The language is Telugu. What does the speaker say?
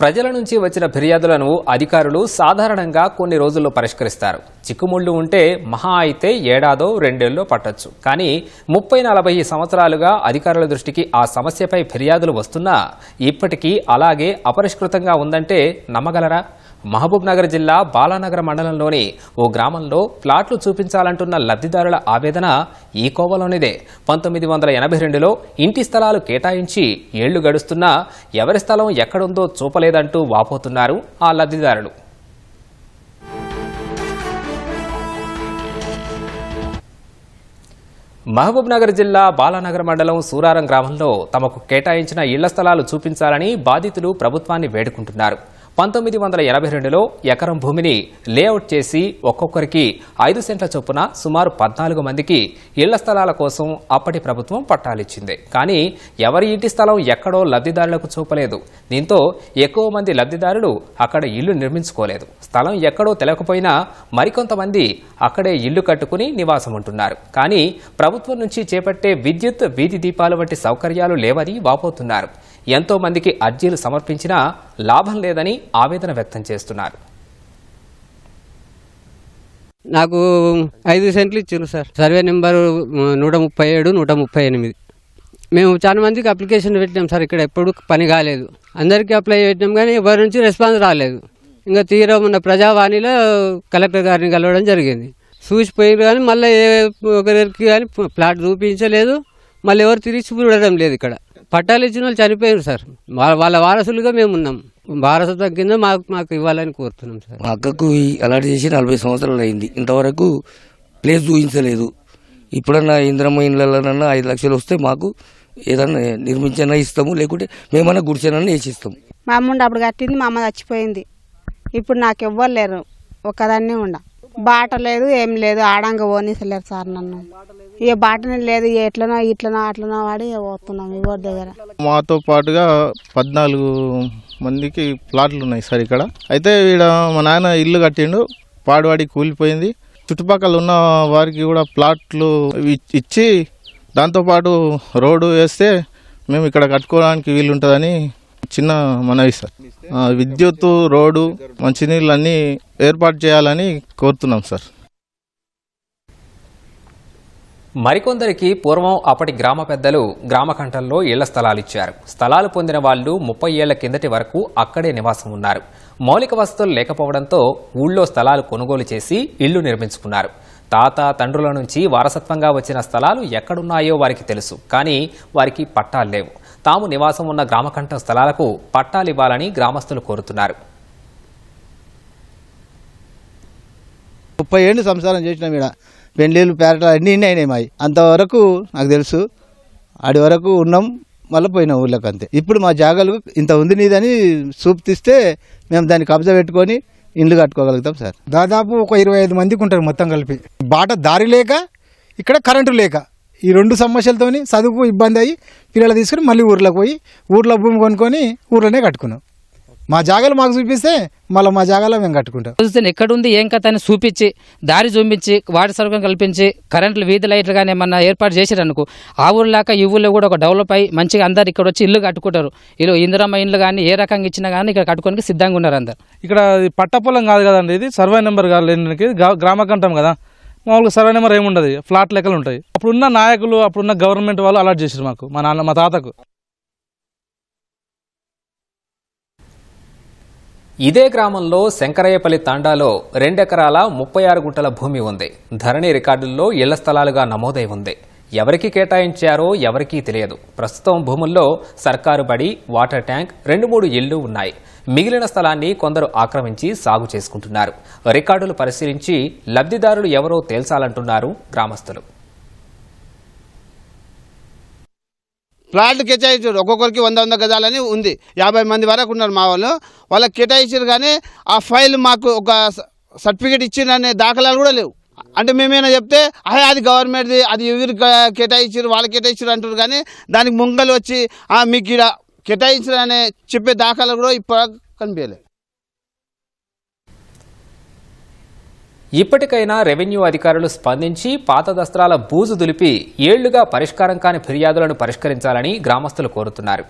ప్రజల నుంచి వచ్చిన ఫిర్యాదులను అధికారులు సాధారణంగా కొన్ని రోజుల్లో పరిష్కరిస్తారు. చిక్కుముళ్ళు ఉంటే మహా అయితే ఏడాదో రెండేళ్ళలో పట్టొచ్చు. కానీ ముప్పై నలభై సంవత్సరాలుగా అధికారుల దృష్టికి ఆ సమస్యపై ఫిర్యాదులు వస్తున్నా ఇప్పటికీ అలాగే అపరిష్కృతంగా ఉందంటే నమ్మగలరా? మహబూబ్ నగర్ జిల్లా బాలానగర్ మండలంలోని ఓ గ్రామంలో ప్లాట్లు చూపించాలంటున్న లబ్ధిదారుల ఆవేదన ఈ కోవలోనిదే. పంతొమ్మిది వందల ఎనభై రెండులో ఇంటి స్థలాలు కేటాయించి ఏళ్ళు గడుస్తున్నా ఎవరి స్థలం ఎక్కడుందో చూపలేదంటూ వాపోతున్నారు ఆ లబ్ధిదారులు. మహబూబ్ నగర్ జిల్లా బాలానగర్ మండలం సూరారం గ్రామంలో తమకు కేటాయించిన ఇళ్ళ స్థలాలు చూపించాలని బాధితులు ప్రభుత్వాన్ని వేడుకుంటున్నారు. పంతొమ్మిది వందల ఎనభై రెండులో ఎకరం భూమిని లేఅవుట్ చేసి ఒక్కొక్కరికి ఐదు సెంట్ల చొప్పున సుమారు పద్నాలుగు మందికి ఇళ్ళ స్థలాల కోసం అప్పటి ప్రభుత్వం పట్టాలిచ్చింది. కానీ ఎవరి ఇంటి స్థలం ఎక్కడో లబ్ధిదారులకు చూపలేదు. దీంతో ఎక్కువ మంది లబ్ధిదారులు అక్కడ ఇల్లు నిర్మించుకోలేదు. స్థలం ఎక్కడో తెలకపోయినా మరికొంతమంది అక్కడే ఇల్లు కట్టుకుని నివాసం ఉంటున్నారు కానీ ప్రభుత్వం నుంచి చేపట్టే విద్యుత్ వీధి దీపాలు వంటి సౌకర్యాలు లేవని వాపోతున్నారు. ఎంతో మందికి అర్జీలు సమర్పించినా లాభం లేదని ఆవేదన వ్యక్తం చేస్తున్నారు. నాకు ఐదు సెంట్లు ఇచ్చిండ్రు సార్. సర్వే నెంబర్ నూట ముప్పై ఏడు నూట ముప్పై ఎనిమిది. మేము చాలా మందికి అప్లికేషన్ పెట్టినాం సార్ ఇక్కడ ఎప్పుడు పని కాలేదు. అందరికీ అప్లై పెట్టినాం కానీ ఎవరి నుంచి రెస్పాన్స్ రాలేదు. ఇంకా తీరా ఉన్న ప్రజావాణిలో కలెక్టర్ గారిని కలవడం జరిగింది. చూసిపోయారు కానీ మళ్ళీ ఒకరికి కానీ ప్లాట్ చూపించలేదు. మళ్ళీ ఎవరు తిరిగి చూడడం లేదు ఇక్కడ. పట్టాలు ఇచ్చిన వాళ్ళు చనిపోయారు సార్. వాళ్ళ వాళ్ళ వారసులుగా మేము ఉన్నాం. వారసత్వం కింద మాకు మాకు ఇవ్వాలని కోరుతున్నాం సార్. మా అక్కకు అలాంటి చేసి నలభై సంవత్సరాలు అయింది. ఇంతవరకు ప్లేస్ చూపించలేదు. ఇప్పుడన్నా ఇంద్రమ్మ ఇళ్ళలోనన్నా ఐదు లక్షలు వస్తే మాకు ఏదన్నా నిర్మించనా ఇస్తాము లేకుంటే మేమన్నా గుడిసెనన్నా వేసిస్తాము మా అమ్మ ఉండి అప్పుడు కట్టింది మా అమ్మ చచ్చిపోయింది. ఇప్పుడు నాకు ఎవ్వరు లేరు. ఒక్కదాన్నే ఉండ. బాట లేదు ఏం లేదు. ఆడంగా పోనీసలేరు సార్ నన్ను. ఇక బాటనే లేదు ఎట్లనో ఇట్లనో అట్లనో వాడి పోతున్నాం ఎవరి దగ్గర. మాతో పాటుగా పద్నాలుగు మందికి ప్లాట్లు ఉన్నాయి సార్ ఇక్కడ. అయితే ఈడ మా నాన్న ఇల్లు కట్టిండు పాడువాడి కూలిపోయింది. చుట్టుపక్కల ఉన్న వారికి కూడా ప్లాట్లు ఇచ్చి దాంతోపాటు రోడ్డు వేస్తే మేము ఇక్కడ కట్టుకోవడానికి వీలుంటుందని చిన్న మనవి సార్. విద్యుత్ రోడ్డు మంచినీళ్ళు అన్నీ ఏర్పాటు చేయాలని కోరుతున్నాం సార్. మరికొందరికి పూర్వం అప్పటి గ్రామ పెద్దలు గ్రామ కంఠంలో ఇళ్ళ స్థలాలు ఇచ్చారు స్థలాలు పొందిన వాళ్ళు ముప్పై ఏళ్ళ కిందటి వరకు అక్కడే నివాసం ఉన్నారు. మౌలిక వసతులు లేకపోవడంతో ఊళ్ళో స్థలాలు కొనుగోలు చేసి ఇళ్ళు నిర్మించుకున్నారు. తాత తండ్రుల నుంచి వారసత్వంగా వచ్చిన స్థలాలు ఎక్కడున్నాయో వారికి తెలుసు కానీ వారికి పట్టాలు లేవు. తాము నివాసం ఉన్న గ్రామకంఠం స్థలాలకు పట్టాలివ్వాలని గ్రామస్తులు కోరుతున్నారు. ముప్పై ఏళ్ళు సంసారం చేసినాం ఇక్కడ పెళ్ళిళ్ళు పేరట అన్నీ ఇన్ని అయినాయి మాయి. అంతవరకు నాకు తెలుసు ఆడి వరకు ఉన్నాం మళ్ళీ పోయినాం ఊళ్ళకి అంతే. ఇప్పుడు మా జాగాలు ఇంత ఉంది నీదని చూపిస్తే మేము దాన్ని కబ్జా పెట్టుకొని ఇండ్లు కట్టుకోగలుగుతాం సార్. దాదాపు ఒక ఇరవై ఐదు మందికి ఉంటారు మొత్తం కలిపి. బాట దారి లేక ఇక్కడ కరెంటు లేక. ఈ రెండు సమస్యలతోని చదువుకు ఇబ్బంది అయ్యి పిల్లలు తీసుకుని మళ్ళీ ఊర్లోకి పోయి ఊర్లో భూమి కొనుక్కొని ఊర్లోనే కట్టుకున్నాం. మా జాగాలు మాకు చూపిస్తే మళ్ళీ మా జాగాలో మేము కట్టుకుంటాం. చూస్తే ఎక్కడుంది ఏం కథ అని చూపించి దారి చూపించి వాటి సౌకర్యం కల్పించి కరెంట్లు వీధి లైట్లు కానీ ఏమన్నా ఏర్పాటు చేశారు అనుకో ఆ ఊర్లాక ఈ ఊళ్ళో కూడా ఒక డెవలప్ అయ్యి మంచిగా అందరు ఇక్కడ వచ్చి ఇల్లు కట్టుకుంటారు. ఇల్లు ఇందిరమ్మ ఇల్లు కానీ ఏ రకంగా ఇచ్చినా కానీ ఇక్కడ కట్టుకోనికి సిద్ధంగా ఉన్నారు అందరు. ఇక్కడ పట్టపొలం కాదు కదండి ఇది? సర్వే నెంబర్ కాదు ఏంటంటే గ్రామ కంఠం కదా? మామూలుగా సర్వే నెంబర్ ఏముండదు ఫ్లాట్ లెక్కలు ఉంటాయి. అప్పుడున్న నాయకులు అప్పుడున్న గవర్నమెంట్ వాళ్ళు అలాట్ చేశారు మాకు మా నాన్న మా తాతకు. ఇదే గ్రామంలో శంకరయ్యపల్లి తాండాలో రెండెకరాల ముప్పై ఆరు గుంటల భూమి ఉంది. ధరణి రికార్డుల్లో ఇళ్ళ స్థలాలుగా నమోదై ఉంది. ఎవరికి కేటాయించారో ఎవరికీ తెలియదు. ప్రస్తుతం భూముల్లో సర్కారు బడి వాటర్ ట్యాంక్ రెండు మూడు ఇళ్ళు ఉన్నాయి. మిగిలిన స్థలాన్ని కొందరు ఆక్రమించి సాగు చేసుకుంటున్నారు. రికార్డులు పరిశీలించి లబ్ధిదారులు ఎవరో తేల్చాలంటున్నారు గ్రామస్తులు. ప్లాట్లు కేటాయించారు. ఒక్కొక్కరికి వంద వంద గజాలని ఉంది. యాభై మంది వరకు ఉన్నారు మా వాళ్ళు. వాళ్ళకి కేటాయించారు కానీ ఆ ఫైల్ మాకు ఒక సర్టిఫికేట్ ఇచ్చిందనే దాఖలాలు కూడా లేవు. అంటే మేమేమైనా చెప్తే అహే అది గవర్నమెంట్ది అది ఎవరు కేటాయించారు వాళ్ళు కేటాయించారు అంటారు కానీ దానికి ముంగలు వచ్చి మీకు ఇక్కడ కేటాయించారు అనే చెప్పే దాఖలాలు కూడా ఇప్పుడు కనిపించలేదు. ఇప్పటికైనా రెవెన్యూ అధికారులు స్పందించి పాత దస్త్రాల బూజు దులిపి ఏళ్ళుగా పరిష్కారం కాని ఫిర్యాదులను పరిష్కరించాలని గ్రామస్తులు కోరుతున్నారు.